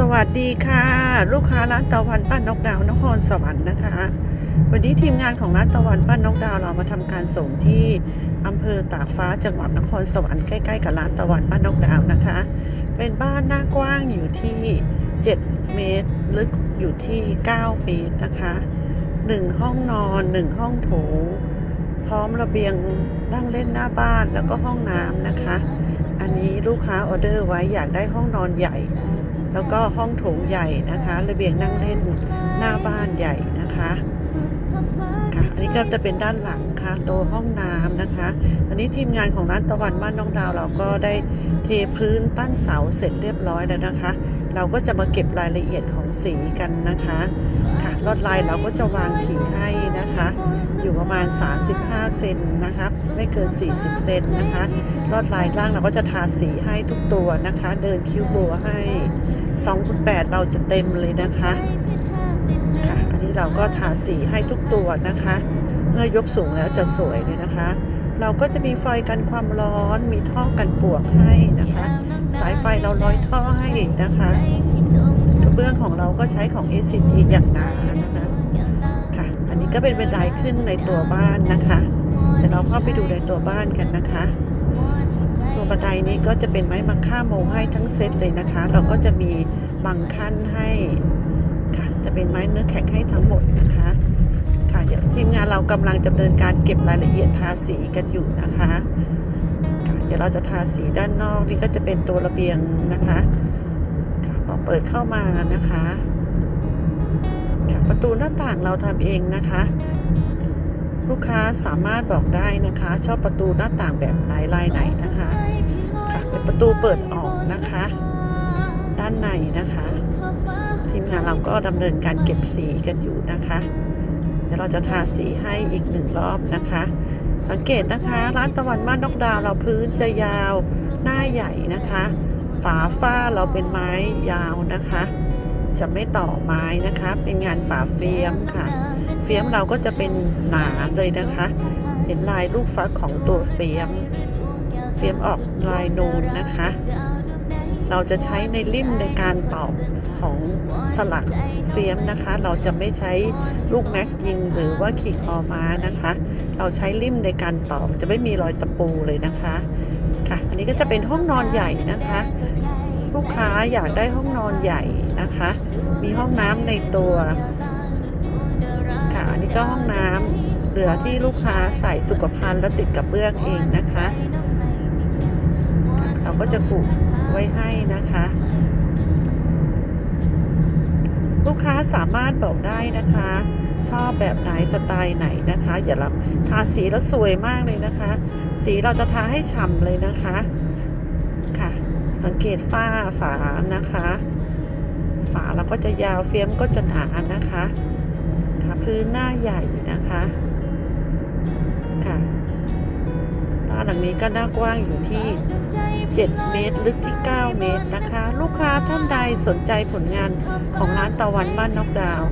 สวัสดีค่ะ ลูกค้าร้านตะวันป้านนกดาวนครสวรรค์นะคะ วันนี้ทีมงานของร้านตะวันป้านนกดาวเรามาทำการส่งที่อำเภอตากฟ้าจังหวัดนครสวรรค์ใกล้ๆกับร้านตะวันป้านนกดาวนะคะ เป็นบ้านหน้ากว้างอยู่ที่ 7 เมตร ลึกอยู่ที่ 9 เมตรนะคะ 1 ห้องนอน 1 ห้องโถงพร้อมระเบียงนั่งเล่นหน้าบ้านแล้วก็ห้องน้ำนะคะ อันนี้ลูกค้าออเดอร์ไว้อยากได้ห้องนอนใหญ่ แล้วก็ห้องโถงใหญ่นะคะระเบียงนั่งเล่นหน้าบ้านใหญ่นะคะค่ะอันนี้ก็จะเป็นด้านหลังค่ะตัวห้องน้ำนะคะอันนี้ทีมงานของร้านตะวันบ้านน้องดาว เราก็ได้เทพื้นตั้งเสาเสร็จเรียบร้อยแล้วนะคะ เราก็จะมาเก็บรายละเอียดของสีกันนะคะค่ะลวดลายเราก็จะวางขีดให้นะคะ อยู่ประมาณ 35 เซนนะคะไม่เกิน 40 เซนนะคะลวดลายล่างเราก็จะทาสีให้ทุกตัวนะคะ เดินคิ้วบัวให้ 2.8 เราจะเต็มเลยนะคะค่ะอันนี้เราก็ทาสีให้ทุกตัวนะคะ เมื่อยกสูงแล้วจะสวยเลยนะคะ เราก็จะมีไฟกันความร้อนมีท่อกันปวกให้นะคะ สายไฟเราร้อยท่อให้นะคะกระเบื้องของเราก็ใช้ของ SCG อย่างหนานะคะค่ะ อันนี้ก็เป็นบันไดขึ้นในตัวบ้านนะคะเดี๋ยวเราเข้าไปดูในตัวบ้านกันนะคะตัว บันไดนี้ก็จะเป็นไม้มะค่าโมงให้ทั้งเซตเลยนะคะ เราก็จะมีบังขั้นให้ค่ะจะเป็นไม้เนื้อแข็งให้ทั้งหมดนะคะค่ะเดี๋ยวทีมงานเรากำลังดำเนินการเก็บรายละเอียดทาสีกันอยู่นะคะค่ะเดี๋ยวเราจะทาสีด้านนอกนี่ก็จะเป็นตัวระเบียงนะคะค่ะพอเปิดเข้ามานะคะค่ะประตูหน้าต่างเราทำเองนะคะ ลูกค้าสามารถบอกได้นะคะ ชอบประตูหน้าต่างแบบไหนลายไหนนะคะค่ะเป็นประตูเปิดออกนะคะ ด้านในนะคะ ทีมงานเราก็ดำเนินการเก็บสีกันอยู่นะคะ เดี๋ยวเราจะทาสีให้อีกหนึ่งรอบนะคะ สังเกตนะคะ ร้านตะวันบ้านนกดาวเราพื้นจะยาวหน้าใหญ่นะคะ ฝาฝ้าเราเป็นไม้ยาวนะคะ จะไม่ต่อไม้นะคะ เป็นงานฝาเฟียมค่ะ เฟียมเราก็จะเป็นหนาเลยนะคะเห็นลายลูกฟักของตัวเฟียม เฟียมออกลายนูนนะคะ เราจะใช้ในริ่มในการเป่าของสลักเฟียมนะคะ เราจะไม่ใช้ลูกแม็กยิงหรือว่าขีดคอม้านะคะ เราใช้ริ่มในการเป่าจะไม่มีรอยตะปูเลยนะคะ ค่ะ อันนี้ก็จะเป็นห้องนอนใหญ่นะคะ ลูกค้าอยากได้ห้องนอนใหญ่นะคะ มีห้องน้ำในตัว ค่ะอันนี้ก็ห้องน้ำเหลือที่ลูกค้าใส่สุขภัณฑ์และติดกับเบื้องเองนะคะ เราก็จะผูกไว้ให้นะคะ ลูกค้าสามารถบอกได้นะคะ ชอบแบบไหนสไตล์ไหนนะคะ อย่าเราทาสีแล้วสวยมากเลยนะคะ สีเราจะทาให้ฉ่ำเลยนะคะค่ะ สังเกตฝ้าฝานะคะ ฝาเราก็จะยาวเฟียมก็จะหนานะคะค่ะพื้นหน้าใหญ่นะคะค่ะบ้านหลังนี้ก็หน้ากว้างอยู่ที่ 7 เมตรลึกที่ 9 เมตรนะคะ ลูกค้าท่านใดสนใจผลงานของร้านตะวันบ้านนอกดาว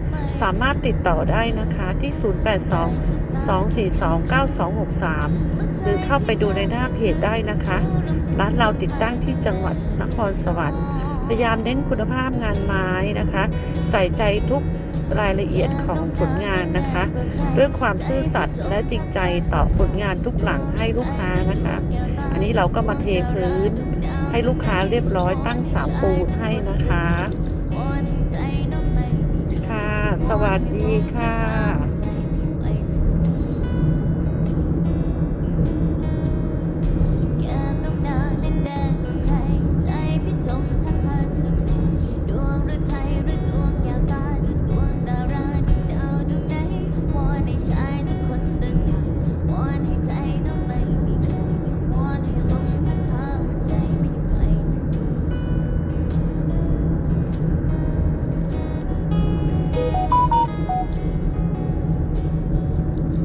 สามารถติดต่อได้นะคะที่ 082 242 9263 หรือเข้าไปดูในหน้าเพจได้นะคะ ร้านเราติดตั้งที่จังหวัดนครสวรรค์ พยายามเน้นคุณภาพงานไม้นะคะ ใส่ใจทุกรายละเอียดของผลงานนะคะด้วยความซื่อสัตย์และจริงใจต่อผลงานทุกหลังให้ลูกค้านะคะ อันนี้เราก็มาเทพื้นให้ลูกค้าเรียบร้อยตั้งสามปูนให้นะคะ วัสดีค่ะ